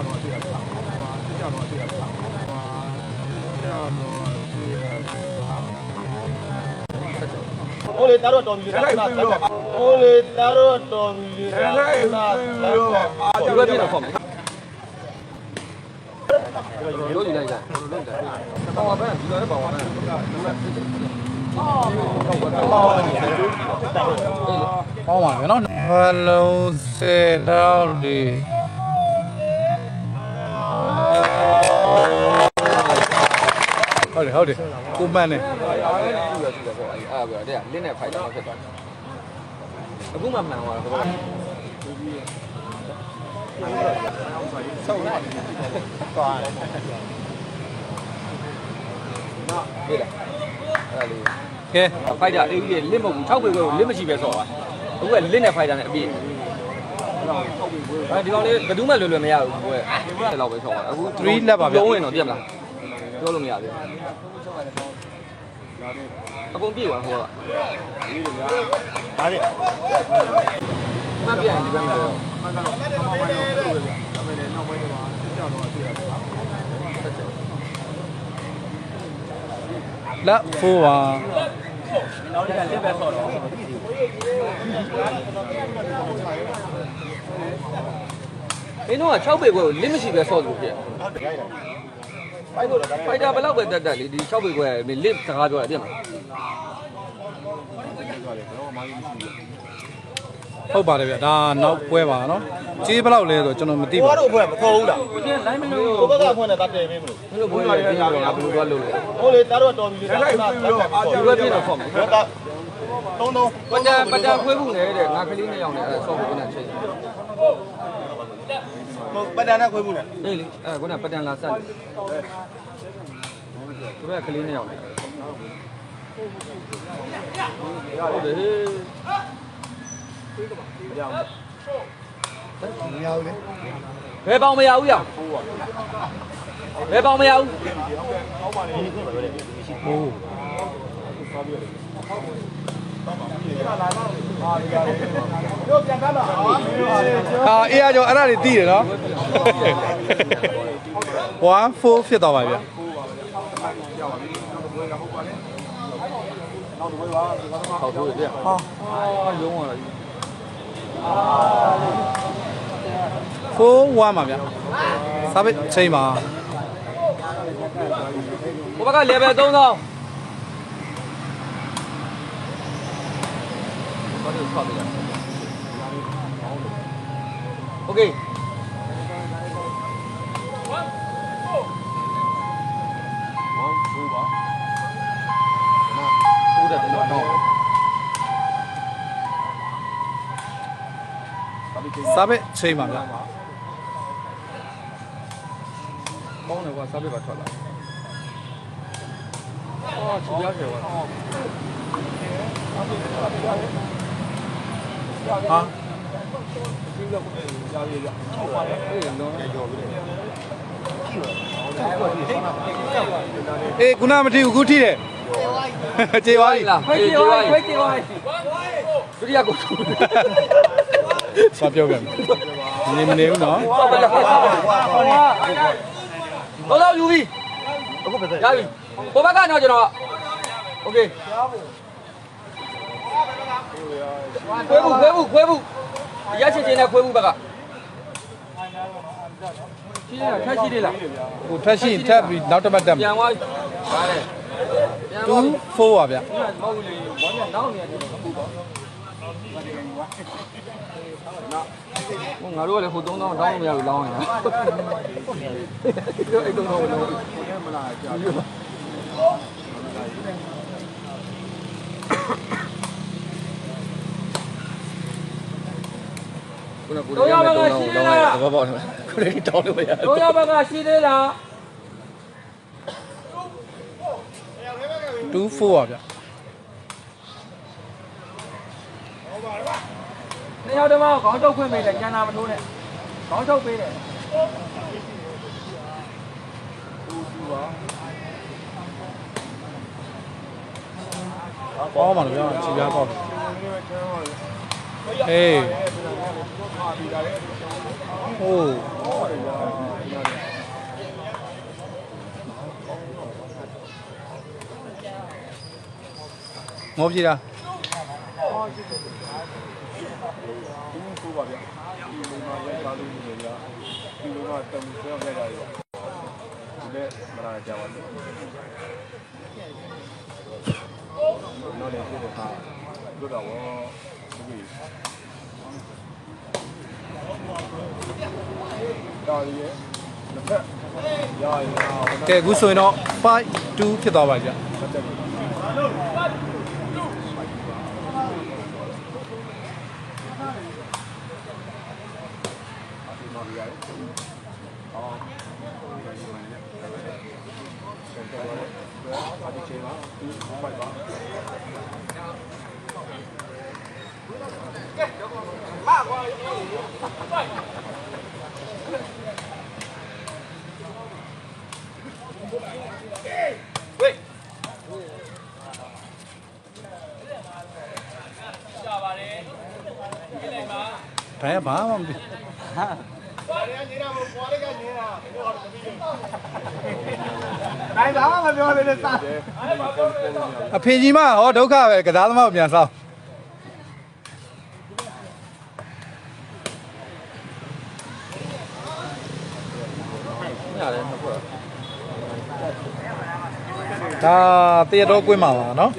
ကိုလေတာတော့တော်ပြီလေကိုလေတာတော့တော်ပြီလေဒီဘက်ပြတော့ပေါ့လို့ယူလိုက်ကြပေါပါပဲဒီလိုလည်းပေါပါပဲကောင်းပါပြီနော်ဟယ်လိုစေတောက်ဒီ ဟုတ်တယ်ဟုတ်တယ်ကိုမန်းနေအဲ့ဒါကတဲ့လင်းနဲ့ဖိုက်တာဖြစ်သွားအခုမှမှန်သွားတာဆောက်နေသွားတယ်နော်ဒီလားအဲ့လေးကဲဖိုက်တာအေးကြီးလစ်မဟုတ်ဘူး6ပေခွဲကိုလစ်မရှိပဲဆော့ပါအခုကလစ်နဲ့ဖိုက်တာနဲ့အပြည့်အဲဒီကောင်လေးဘယ်သူမှလွယ်လွယ်မရဘူးကိုယ်အဲ့လောက်ပဲဆော့ပါအခုလုံးဝင်တော့ပြတ်မလား ပြောလို့မရဘူးအကုန်ပြည့်သွားဟိုကဒါလေမှတ်ပြရင်ဒီဘက်မှာတော့လက်ဖိုးပါနောက်တစ်ခါလက်ပဲဆော့တော့မင်းတို့က6ပေခွဲကိုလစ်မရှိပဲဆော့လို့ပြည့်ဟုတ်တယ်ရိုက်တယ် ဖိုက်တော့ဖိုက်တာဘယ်လောက်ပဲတက်တက်လေဒီ6ပေခွဲမင်းလစ်စကားပြောရတဲ့မှာဟုတ်ပါတယ်ဗျဒါနောက်ပွဲပါနော်ကြီးဘယ်လောက်လဲဆိုကျွန်တော်မသိကိုပါကတော့ဘွဲမခေါ်ဘူးလားကိုချင်းလိုင်းမလို့ကိုဘက်ကဖွင့်နေတာတည်ပေးမလို့မင်းတို့ဘွေးရပြီးတော့ငါဘယ်လိုသွားလို့လဲကိုလေတာတော့တော်ပြီလေဒီဘက်ပြည့်တော့ဖောက်မယ်ဘောတာတုံးတုံးပတန်ပတန်ခွေးဘူးနေတဲ့ငါကလေးနှစ်ယောက်နဲ့အဲဆော့ဖို့ကနဲ့ချိ န်ပဒန်နဲ့ခွေးမှုနဲ့အေးလေအဲခုနပတန်လာဆက်တယ်ဒီဘက်ကလေးနှစ်ယောက်နဲ့ဟုတ်တယ်မရဘူးလေဘယ်ပေါင်မရဘူးရဘယ်ပေါင်မရဘူးဟိုးတို့ပြန်ကားပါ အာအေးအကြောအဲ့ဒါတွေတီးတယ်နော်1 4ဖြစ်သွားပါဗျာနောက်တော့ပါဟုတ်ဟုတ်ပြဟာလုံးဝဖိုးဝါမှာဗျာစားပစ်ချိန်ပါဘုဘက level 3000 ဘာလို့ဆောက်ပြလဲโอเคစားပဲချိန်ပါဗျာကောင်းတယ်ကွာစားပဲပါထွက်လာအော်ချူရတယ်ကွာ ဟာ အေးလုံးကြော်ပြီးတယ် အေးခုနမထီဘူးခုထီတယ်ကျေသွားပြီ လားခွေးကြေးဝိုင်းခွေးကြေးဝိုင်းဒုတိယကို စပြောပြန်နေမနေဘူးနော် ဆောက်ပါလားဟောတော့ယူပြီ အခုပဲ ရပြီဟိုဘက်ကတော့ကျွန်တော်โอเค ခွေးဘူးခွေးဘူးခွေးဘူးရချင်ချင်နဲ့ခွေးဘူးဘက်ကရှိရထက်ရှိသေးလားဟိုထက်ရှိရင်ထက်ပြီးနောက်တစ်ပတ်တက်မယ်ပြန်သွားပါလေပြန်သွား2 4ပါဗျမဟုတ်ဘူးလေဘောညနောက်နေတယ်ဟုတ်ပါဟိုငါတို့ကလည်းဟို3000တောင်းလို့မရဘူးလောင်းရင်တို့အဲ့3000လောင်းမလားကြာ ခုနကကိုရမယ်3000လောင်းရင်သဘောပေါက်တယ်ကိုလေးတောင်းလို့မရဘူးတို့ရဘက်ကရှိသေးလား2 4ပါဗျနှစ်ယောက်တည်းမခေါင်းထုတ်ခွင့်ပေးတယ်ကျန်တာမထိုးနဲ့ခေါင်းထုတ်ပေးတယ်ကောင်းပါလို့ဗျခြေပြားကောင်း ဟေးဟိုးမောပြေတာဘူးဆိုပါဗျာဒီလိုမှရိုက်သားလို့နေကြဒီလိုမှတံဆွဲအောင်ရိုက်တာတွေပါဒီလက်မလာကြပါဘူးနော်လေဒီကဘုရားဝ ကဲအခုဆိုရင်တော့5 2ဖြစ်သွားပါကြ ဘယ်ဘာမှမဖြစ် တိုင်းသားမပြောသေးတဲ့စားအဖေကြီးမဟောဒုက္ခပဲကစားသမားကိုပြန်ဆောက်ညလည်းနှစ်ဖွဲ့ဒါတရတော့ကွင်းမှာပါနော်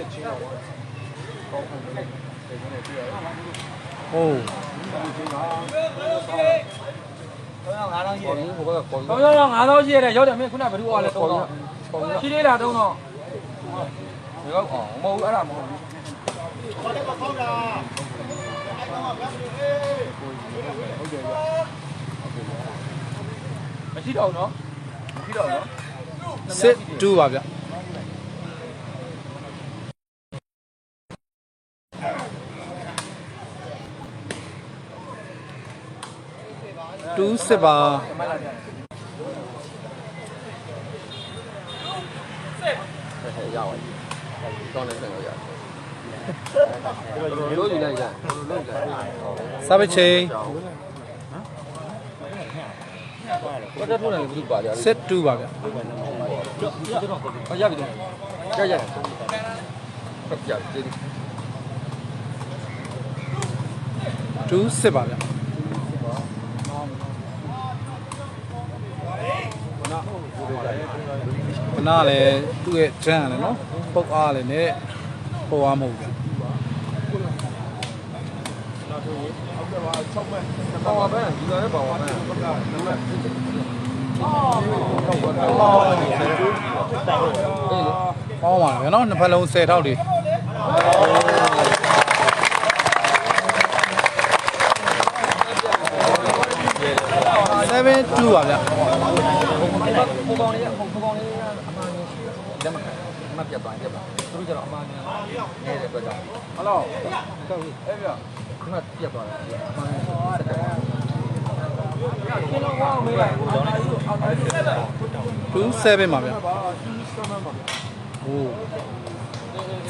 ဟိုး ပေါ်ရင်းဟိုဘက်ကပေါ်ရင်းတော့တော့9000ရှိရတယ်ရောက်တယ်မင်းခုနဘယ်သူကလဲပေါ်ရ3000င်းပေါ်ရင်းရှိသေးလား3000မဟုတ်အောင်မဟုတ်အဲ့ဒါမဟုတ်ဘူးမရှိတော့ဘူးနော်မရှိတော့ဘူးနော်စစ်2ပါဗျ တူးစစ်ပါဟဲ့ရပါပြီတောင်းနေတယ်ရတယ်လို့ယူလိုက်ကြလို့ယူလိုက်စပချင်းဘာတက်ထိုးနေဘူးပါကြတယ်စစ်2ပါဗျဟောရပြီတော့ရရဟုတ်ကြပြီတူးစစ်ပါဗျ ခဏလည်းသူ့ရဲ့ဂျန်ရတယ်နော်ပုတ်အားလည်းနဲ့ဟိုအားမဟုတ်ဗျပေါ်ပါပဲဒီကနေ့ပေါ်ပါပဲအေးလေဟောပါဗျာနော်နှစ်ဖက်လုံး10ထောက်တွေ7 2ပါဗျဟို ကောင်လေးဟိုဟိုကောင်လေးကအမှန်ကြီးလက်မမပြတ်သွားပြတ်သွားသူတို့ကျတော့အမှန်ကြီးနေတဲ့အတွက်ကြောင့်ဟယ်လိုအဲ့ပြခဏပြတ်သွားတယ်အမှန်ကြီးစက်တယ်2 7ပါဗျဟို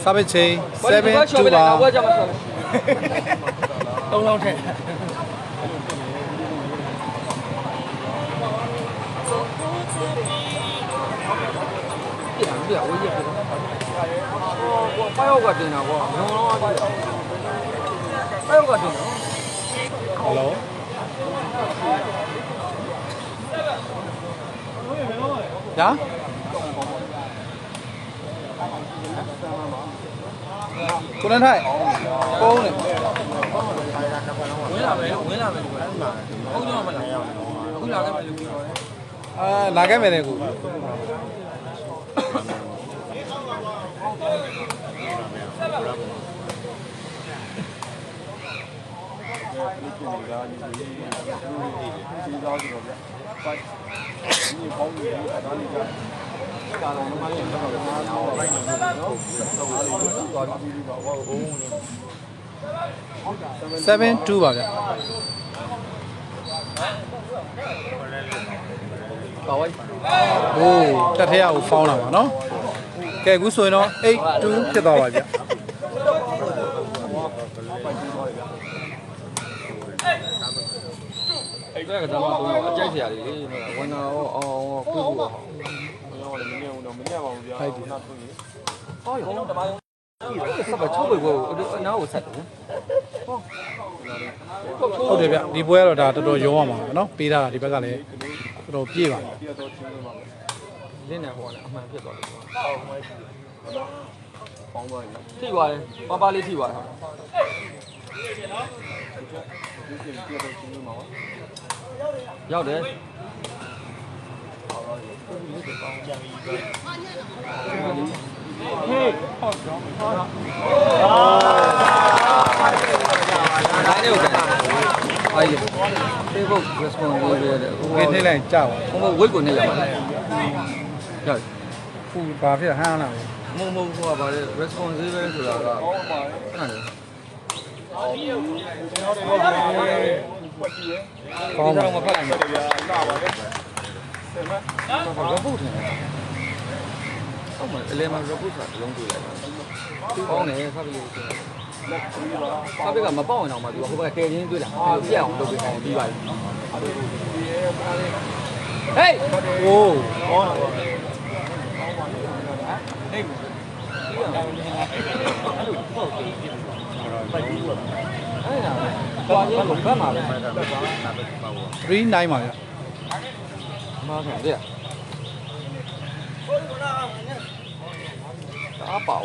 စပချင်း7 2ပါဘွားကြမှာဆို3လောက်ထက် ပြတာပြဝေးရပြတာဟိုပိုက်ကတင်တာကွာညောင်းတော့ပိုက်ကတင်တာဟယ်လိုညာကိုနန်းထိုင်ပုံးနေဝင်လာမယ်ဝင်လာမယ်ဒီကဟုတ်ကြောမလားအခုလာခဲ့မယ်လို့ပြောတယ်အာလာခဲ့မယ်လေကို ဒီကိစ္စကညီညီဒီသားဆိုတော့ဗျပိုက်ဒီပေါင်းပြီးဒါလေးကကာလာမမလေးတော့တော့ဘိုင်းနေတယ်နော်တော့သွားပြီးပါဘောဘုံနေ7 2ပါဗျပါဝိုင်းဟိုးတက်ထရကိုဖောင်းလာပါနော် ကဲအခုဆိုရင်တော့82ဖြစ်သွားပါဗျာအဲ့ဒါကကတော့အကြိုက်ဆရာလေးဝန်တော်အော်ကိုကိုဟောတော့မမြင်ဘူးတော့မမြင်ပါဘူးဗျာဟုတ်တယ်ဟောရုံတမယုံဆက်ပါချုပ်ပဲကိုအနားကိုဆက်တယ်ဟုတ်တယ်ဗျဒီပွဲကတော့ဒါတော်တော်ရောရမှာနော်ပေးတာဒီဘက်ကလည်းတော်တော်ပြေးပါတယ် ပြတော့ချင်းနေပါမယ်လင်းနေဟိုလည်းအမှန်ဖြစ်သွားတယ်ပေါင်းသွားရင်ထိသွားတယ်ပါပါလေးထိသွားတယ်ဒီပြင်ပြတော့ချင်းနေမှာပါရောက်တယ်တိုင်းလေးကိုကန်အားရ Facebook response လေးရတယ်ကဲနှိမ့်လိုက်ကြောက်ပါဟိုဘဝိတ်ကိုနေရပါတ ယ်ရောက်ဖူဘာဖြစ်ဟန်းလာလဲမုံမုံဟိုကပါလေ response လေးပဲဆိုတာကပေါင်းပါအဲ့ဒါလေကွက်ကြီးရဲ့ကောင်းပါတော့မဖတ်နိုင်ဘူးဗျာလာပါလေဆယ်မဘာကပုတ်တယ်ဟုတ်မှာအလဲမှာ report ဆိုတာလုံးတွေ့လိုက်တာကောင်းတယ်ဖတ်ပြီးလို့ဆိုလက်ကြီးပါဖတ်ပြီးကမပေါက်ရင်တော့မှသူကဟိုဘက်ကတဲချင်းတွေ့လာအော်ပြက်အောင်လုပ်ပေးခိုင်းပြီးပါပြီဒီရဲ့ပါလေဟေး โอ้ပေါင်းတော့နေအဲ့ဒါကွာချင်းကိုဘတ်မှာပဲ39ပါဗျမားခံတဲ့အားပါ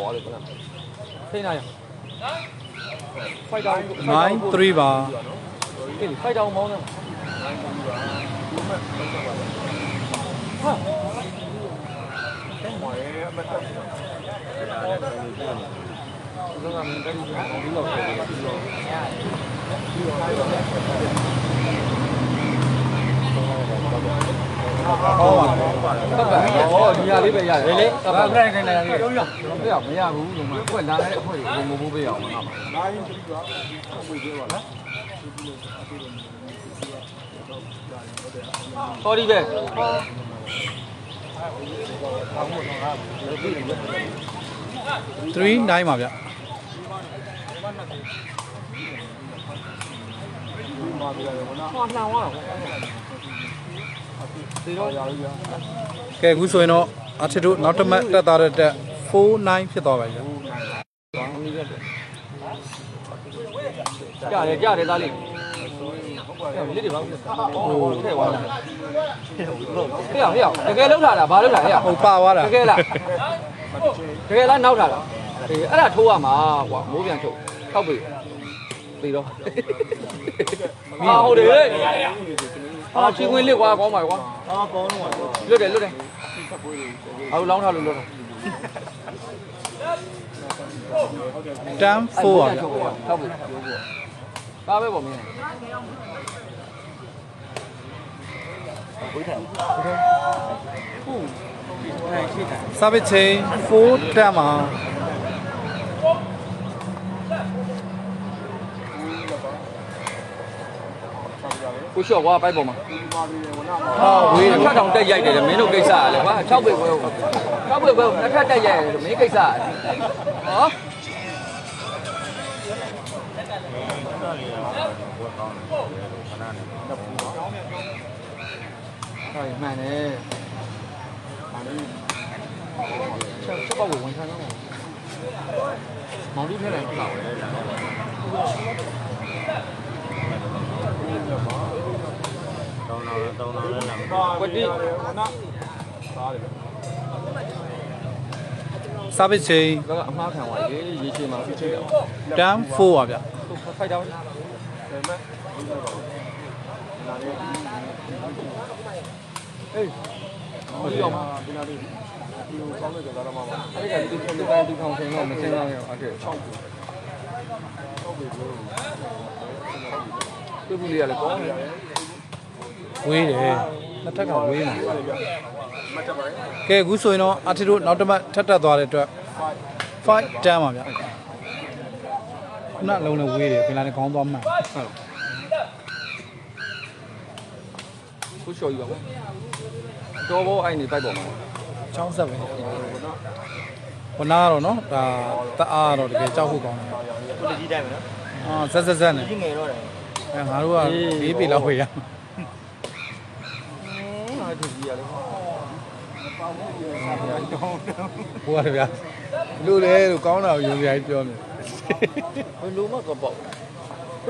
ဟုတ်ဒီရလေးပဲရတယ်လေကဘာခိုင်းခိုင်းနေတာလေးပြောပြရမရဘူးလုံးမကွက်လာတဲ့အခွက်ကိုငုံမိုးပေးရအောင်နော်လာရင်ကြည့်ပါအခွက်ပေးပါလား sorry ပဲ 3 9ပါဗျမာပြရတယ်ကောနော်။ဟောလှန်သွားတာ။သေတော့ရာကြီး။ကဲအခုဆိုရင်တော့အထစ်တို့နောက်တစ်မှတ်တက်သားတဲ့တက်49ဖြစ်သွားပါပြီ။49။ကြားတယ်ကြားတယ်သားလေး။ လေးတွေဘာလို့လဲဟိုထဲသွားတာဟေ့ဟေ့တကယ်လောက်လာတာဘာလောက်လာဟေ့ဟုတ်ပါသွားတာတကယ်လားတကယ်လားနောက်လာတာအေးအဲ့ဒါထိုးရမှာကွာမိုးပြန်ချုပ်ထောက်ပြီပြီတော့ဟာဟုတ်တယ်လေအာချင်းဝင်လစ်ကွာကောင်းပါကွာအာကောင်းတော့ပါလွတ်တယ်လွတ်တယ်အောက်လောင်းထားလို့လွတ်တော့တန်း4ပါဗျထောက်ပြီကားပဲပေါ့မင်းစာပစ်ချိန်4တက်မှာကိုလျှော့ကွာပိုက်ပေါ်မှာမာ ပြရတယ်ဘောနာမှာဟာဝေးတယ်တစ်ခါတောင်တက်ရိုက်တယ်မင်းတို့ကိစ္စကလေကွာ6ပေပဲ6ပေပဲတစ်ခါတက်ရိုက်တယ်မင်းကိစ္စဟောဟိုင်မှန် တယ်ချက်ချက်ပေါ့ဝင်ခံတော့မောင်လေးနဲ့လည်းပေါ့ကွက်ကြီးဘောနာစားတယ်စာပစ်ချိန်ဘက်ကအမှားခံသွားရေရေချေမှာဖြစ်တယ် တန်း4ပါဗျဖိုက်တောင်းဆယ်မနာလေးဟေးဟိုရောက်မှာဒီနာလေးဒီကိုကောင်းတဲ့ကြတာမှာပါအဲ့ဒါဒီဒီပိုင်းဒီကောင်ဆိုင်တော့မစင်းတော့ရအောင်အဲ့ဒါ6ခု6ခုကိုပြုတ်ဘူးလေးရလေကောင်းတယ်ဝေးတယ်နှစ်ထက်ကဝေးနေပါတယ်ဗျမတ်တက်ပါရဲ့ကဲအခုဆိုရင်တော့အထစ်တို့နောက်တစ်မှတ်ထပ်တက်သွားတဲ့အတွက်5တန်းပါဗျခုနလုံးနဲ့ဝေးတယ်ပြင်လာနဲ့ခေါင်းသွားမှန်ကိုလျှော်ယူပါ တော့ဘောအဲ့နေပိုက်ပေါ်မှာချောင်းဆက်ပဲဝနာကတော့နော်ဒါတအားတော့တကယ်ကြောက်ဖို့ကောင်းတယ်ကိုကြီးတိုင်းမယ်နော်အာဆက်ဆက်ဆက်နေကြီးငယ်တော့တယ်အဲငါတို့က၄ပေလောက်ဝေးရအားထုတ်ကြီးရလေဟိုကဗျာလူလေလို့ကောင်းတာကိုယုံကြည်ပြောနေဘယ်လိုမှကပေါ့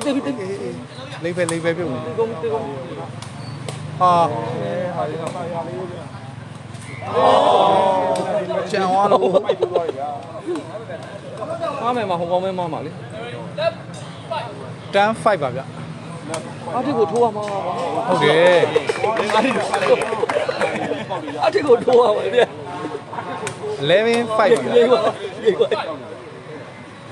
တိတ်တိတ်တိတ်လိမ့်ပဲလိမ့်ပဲပြုတ်နေကုန်းတိတ်ကုန်း ဟာဟာဒီကပါရလေးဗျာကြံသွားလို့ပိုက်သွားရဗျာမားမယ်မှာဟိုကောင်းမဲမားမှာလေတန်း5ပါဗျာအတစ်ကိုထိုးရမှာပါဟုတ်တယ်အတစ်ကိုထိုးရမှာဗျာ11 5ပါဗျာလေးပါလေးပါ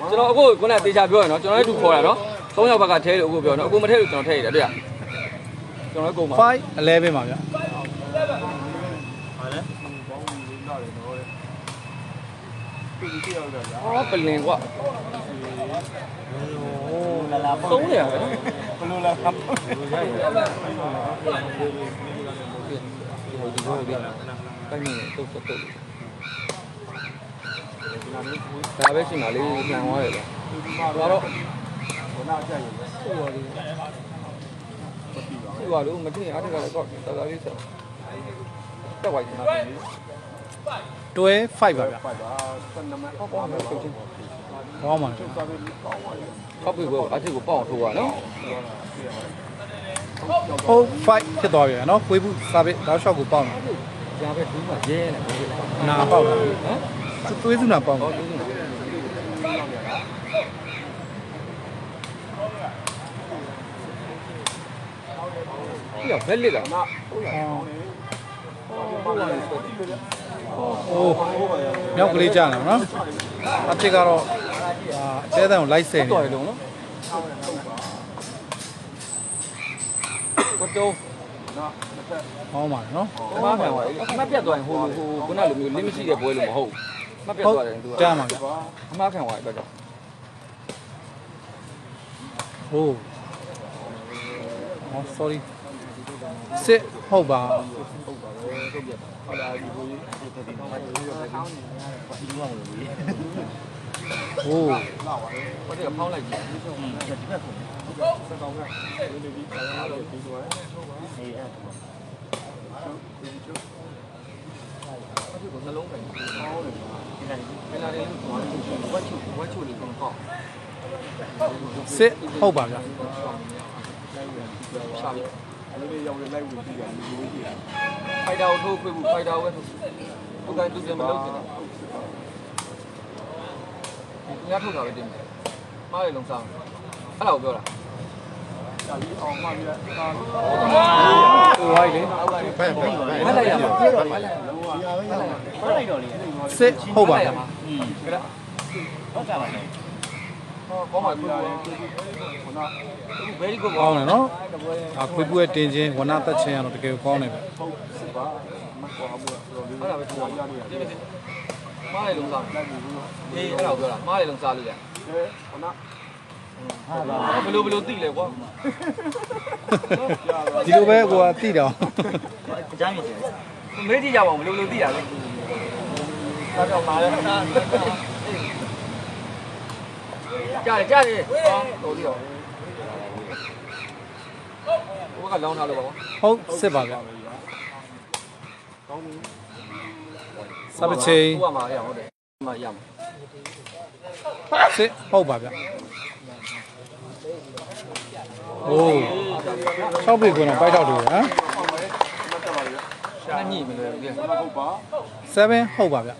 ကျွန်တော်အခုခုနကတေချာပြောရနော်ကျွန်တော်လည်းသူခေါ်တာနော်၃ယောက်ဘက်ကထဲလို့အခုပြောနော်အခုမထဲလို့ကျွန်တော်ထဲရတယ်တွေ့ရ ကျွန်တော်လည်းကုန်ပါ511ပါဗျဟာလဲဘောင်းလေးတော့တယ်တော့ပြည်ကြည့်ရတော့ဗျာအော်ပလင်ကွာလာလာပေါ့သုံးနေရပဲဘလို့လာခပ်ဘူးရိုက်ရဟုတ်ဒီလိုလေးတိုင်းနေတုတ်တုတ်ဒါပဲရှိမှလေးပြန်သွားရတော့ဒါတော့ဘနာကြိုက်ရယ်ဟိုပါလေး ဟုတ်ပါလို့မတင်အားတကလည်းတော့တော်တော်လေးဆက်တက်ဝိုက်နေတာပြီတွဲ5ပါဗျာပိုက်ပါစနမဟောကောင်းတယ်ချုပ်ချင်းကောင်းပါလားစာပေကောင်းပါလေခောက်ပြီဘောအထစ်ကိုပေါအောင်ထိုးပါနော်ဟုတ်5ဖြစ်သွားပြီနော်ကွေးဘူးစာပေတောက်လျှောက်ကိုပေါက်နေညာပဲဒူးမှရဲနေတယ်နာပေါက်တာဟမ်သွေးစုနာပေါက်ဟောတယ် ဒူးနေ ပြဘက်လက်လားနာဟုတ်ရအောင်လေဟုတ်ပါလေဆိုတိလေဟိုမြောက်ကလေးကြာလာနော်အဖြစ်ကတော့အာအသေးအံကိုလိုက်ဆယ်နေတော်ရလုံးနော်ကိုတော့နာမသက်ဟောင်းပါလေနော်အမားခံသွားပြီအမတ်ပြတ်သွားရင်ဟိုဟိုခုနလိုမျိုးလင်းမရှိတဲ့ပွဲလို့မဟုတ်အမတ်ပြတ်ဟုတ်သွားတယ်သူကကြာမှာဗျပါအမားခံသွားပြီတော့ဟိုဟော sorry စစ်ဟုတ်ပါဟုတ်လားဒီကိုကြီးဒီတတိယမှာဒီရောကောင်းနေဒီမှာလို့လေဟိုလာပါလေဟိုတည်းဖောင်းလိုက်ကြည့်ဒီကောင်းကဒီဒီကာရလို့ဒီဆိုရဲအေးအဲ့ဒါကိုနှလုံးပဲကောင်းတယ်ပါဒီနေ့ဒီနေ့လေးကိုဝတ်ချူဝတ်ချူလေးကောင်းကောက်စစ်ဟုတ်ပါဗျရှာပြီ အဲ့ဒီရောက်လိုက်ဝင်ကြည့်ရတယ်ဒီလိုကြည့်ရဖိုက်တာကိုထိုးခွေးဘူးဖိုက်တာကိုပဲထိုးသူကသူပြန်မလုပ်ချင်တာဒီညထုတ်တာပဲတင်တယ်မားရလုံးစားအဲ့ဒါကိုပြောတာဒါလီအောင်မှပြတာဟိုဝိုင်းလေဘယ်ဘယ်ဘယ်မလိုက်ရမှာမလိုက်ရမှာလုံးဝရပါရပါလိုက်တော့လေစစ်ဟုတ်ပါဗျอืมကဲဟုတ်ကြပါလေဟော ကောင်းပါဒီဘူးလာရင်ခုန very good ကောင်းတယ်နော်အာခွေးပူရဲ့တင်ချင်းဝနာသက်ချင်းကတော့တကယ်ကောင်းတယ်ဗျဟုတ်စစ်ပါမကွာဘူးဆိုတော့လေအဲ့ဒါပဲထိုးရတာရတယ်ဒီမစစ်မားရလုံးစားလိုက်ဘူးလို့အေးအဲ့ဒါကိုပြောတာမားရလုံးစားလို့ရအဲခုနဘယ်လိုဘယ်လိုသိလဲကွာဒီလိုပဲကိုကတိတောင်မေးကြည့်ကြပါဦးဘယ်လိုဘယ်လိုသိတာလဲဒါတော့မားလဲ ကြားတယ်ကြားတယ်ဟာတော်ပြီတော့ဘိုးကလောင်းထားလို့ပါကွာဟုတ်စစ်ပါဗျကောင်းပြီစပချင်းဟိုကမှာရဟုတ်တယ်မှာရမှာစစ်ဟုတ်ပါဗျโอ้6ပေကတော့ပိုက်တော့တယ်ဟမ်မတက်ပါလေရှာညိမလို့ပြဟုတ်ပါ7ဟုတ်ပါဗျအ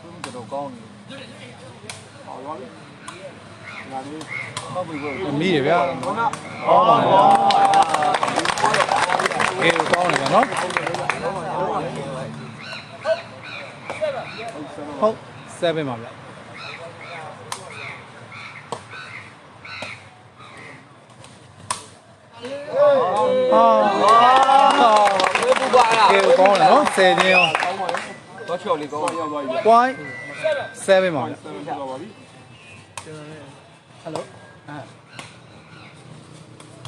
ခုတော်တော်ကောင်းနေ ဟောရောလေငါလေးဟုတ်ပြီကိုမိတယ်ဗျာခုနဟောပါဗျာအေးကောင်းတယ်ဗျာနော်ဟုတ်7ပါဗျာဟာဝေးပူပါလားကဲကောင်းတယ်နော်10ချင်းရောတော့ချော်လေးကောင်းကောင်းရောက်သွားပြီ point 7ပါဗျာဆ က်လို့တော့ပါပြီဟယ်လိုအာ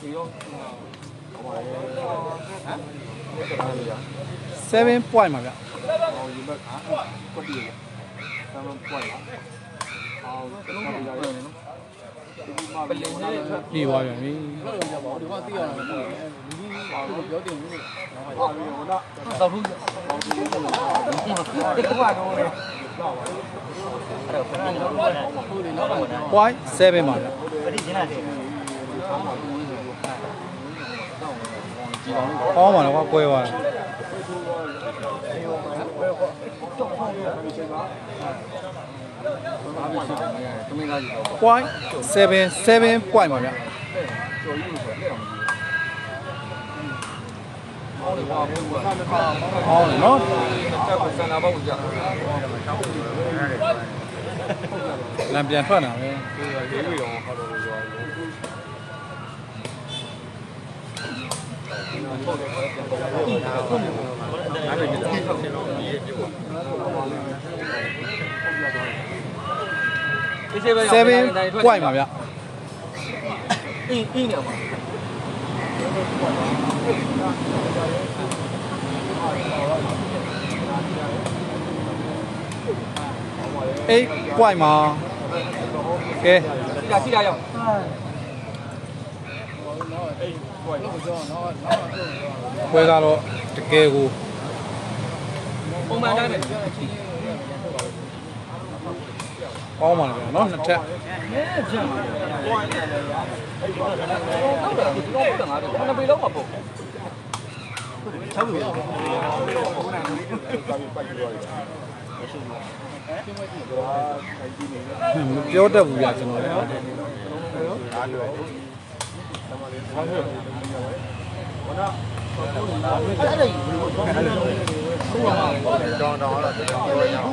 ဒီရောဟမ်7 point ပါဗျာဟောယူမဲ့ကွက်တီဆမ်းမပွိုင်လားဟောလုံးဝရရတယ်နော်ဒီမှာပလင်လေးထွက်ပြီးသွားပြန်ပြီဟောပြောတင်ဘူးဟာပြီးတော့တော့ဘူး point 7ပါဗျကောင်းပါတော့ကွာကွဲသွားတယ်သမင်းသားကြီးတော့ point 7 7 point ပါဗျကျော်ကြီးလို့ဆိုတော့လက်တော်ကြီးဟောလေဟောဘူးကဟောတယ်နော်တက်ကိုစန္ဒာ ဘောက်ကြာလမ်းပြန်ထွက်လာပဲရေးပြီးတော့ဟောတော့ပြောတယ်7 point ပါဗျအင်းအင်းနေမှာ 8 point ပါကဲစီတာစီတာရောက်ကွဲကတော့တကယ်ကိုပုံမှန်တိုင်းပဲကောင်းပါလေဗျာနော်နှစ်ထပ်ဟုတ်တယ်ဒီတော့ဟုတ်တယ်ငါတို့ခဏပေလောက်မှာပေါ့မပြော တတ်ဘူးဗျာကျွန်တော်လည်းတောင်းတောင်းတော့တောင်းပြောရအောင်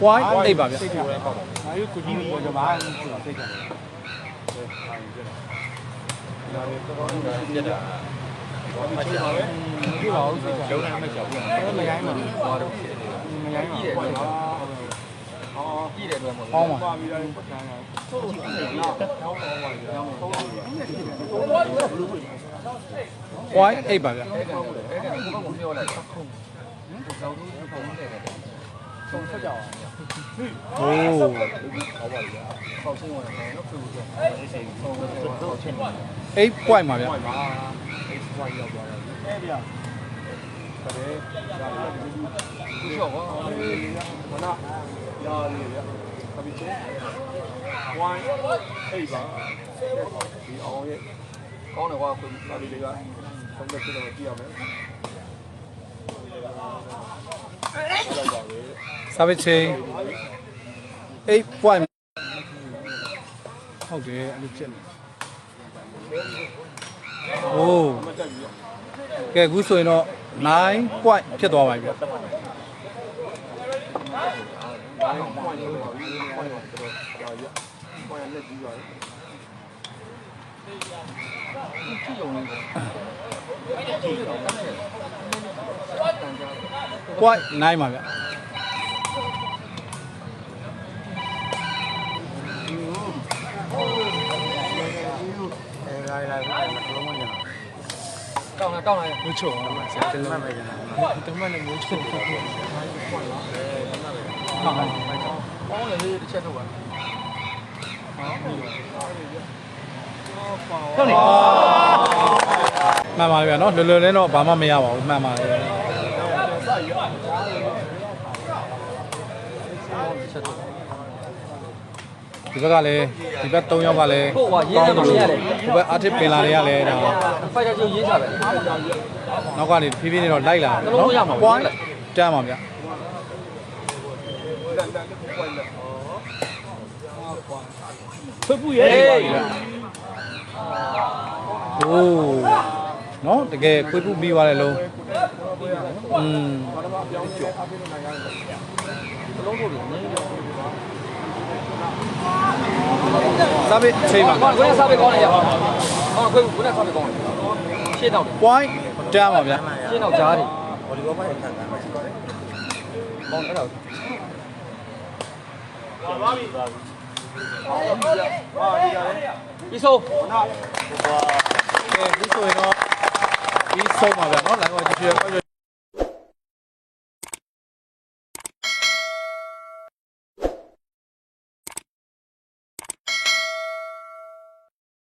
point 8ပါဗျာအာရုကိုကြီးကိုကြပါဆိုတော့သိကြတယ်ဒါလည်းတော့ပြတ်တာဘာမှမချပါပဲဒီပါဦးစိတ်ကလုံးဝမချဘူးမရိုင်းမှာဘာလို့မရိုင်းမှာ အော်ပြည့်တယ်အတွက်မဟုတ်ကောင်းပါပါပြီးတော့ပတ်ချမ်းတာဟုတ်ဟုတ်ဟုတ်ဟုတ်ဟုတ် point 8ပါဗျာအဲ့ဒါကိုပြောလိုက်တာခုံစောက်လို့ပုံနေတယ်ဆုံးဆက်ကြအောင်โอ้ပေါက်ချင်းဝင်တယ်နော်ပြုလို့ဆိုဆုံးတော့ချင်းပါ8 point ပါဗျာပါပါအဲ့ဝိုင်းရောက်သွားတယ်အဲ့ဗျာဒါလည်းဒါလည်းဒီသူလျှော့ကွာမနာ ရာလေးဗျာတပိချင်းဝိုင်းအိတ်ပါဒီအောင်ရဲ့ကောင်းတယ်ကွာခွေဒါလေးတွေကသုံးသက်ဖြစ်တော့ကြည့်ရမယ်ဟုတ်ပါပဲ service chain 8 point ဟုတ်တယ်အဲ့လိုဖြစ်နေโอ้မတက်ဘူးကဲအခုဆိုရင်တော့9 point ဖြစ်သွားပါပြီ ဗျာဘာမှမပွင့်ဘူးဘာလို့ပွင့်တော့တော့ဒါရပွင့်လက်ကြီးပါလေကြည့်ရုံလေးကွာ point 9ပါဗျာအဲလာလာလာ လုံးမညာတောင်းလာတောင်းလာရမချို့အောင်ဆရာတမန်ပဲကျန်တာတမန်လည်းမျိုးချို့ဟုတ်ဟုတ်ဟာဟာကောင်းတယ်လေးတစ်ချက်ထုတ်ပါမှန်ပါဗျာနော်လွယ်လွယ်လေးတော့ဘာမှမရပါဘူးမှန်ပါလေဒီဘက်ကလည်းဒီဘက်3ယောက်ကလည်းဟုတ်ကွာရေးတယ်မရလေဒီဘက်အာတစ်ပင်လာတွေကလည်းဒါဖိုက်တာချင်းရေးစားပဲနောက်ကနေဖြည်းဖြည်းနဲ့တော့လိုက်လာတယ်နော် point တန်းပါဗျာ ဖွတ်ပူရဲ့ဟိုးနော်တကယ်ခွေးပူပြီးသွားတယ်လုံးอืมလုံးလို့နေစားပိချိန်ပါကောင်းကိုယ်စားပဲကောင်းတယ်ရအောင်ကောင်းခွေးကိုယ်စားပဲကောင်းတယ်ရှင်းတော့တယ် point တန်းပါဗျာရှင်းတော့ကြားတယ်ဘောလီဘောပိုင်းထပ်တာမရှိဘူးကောင်းအဲ့ဒါ ပါပြီပါပြီဟာဒီကလည်းပြီးဆုံးနာကဲဒီဆိုရင်တော့ဒီဆုံးပါဗျာနော်လိုင်းဝကြည့်ပြ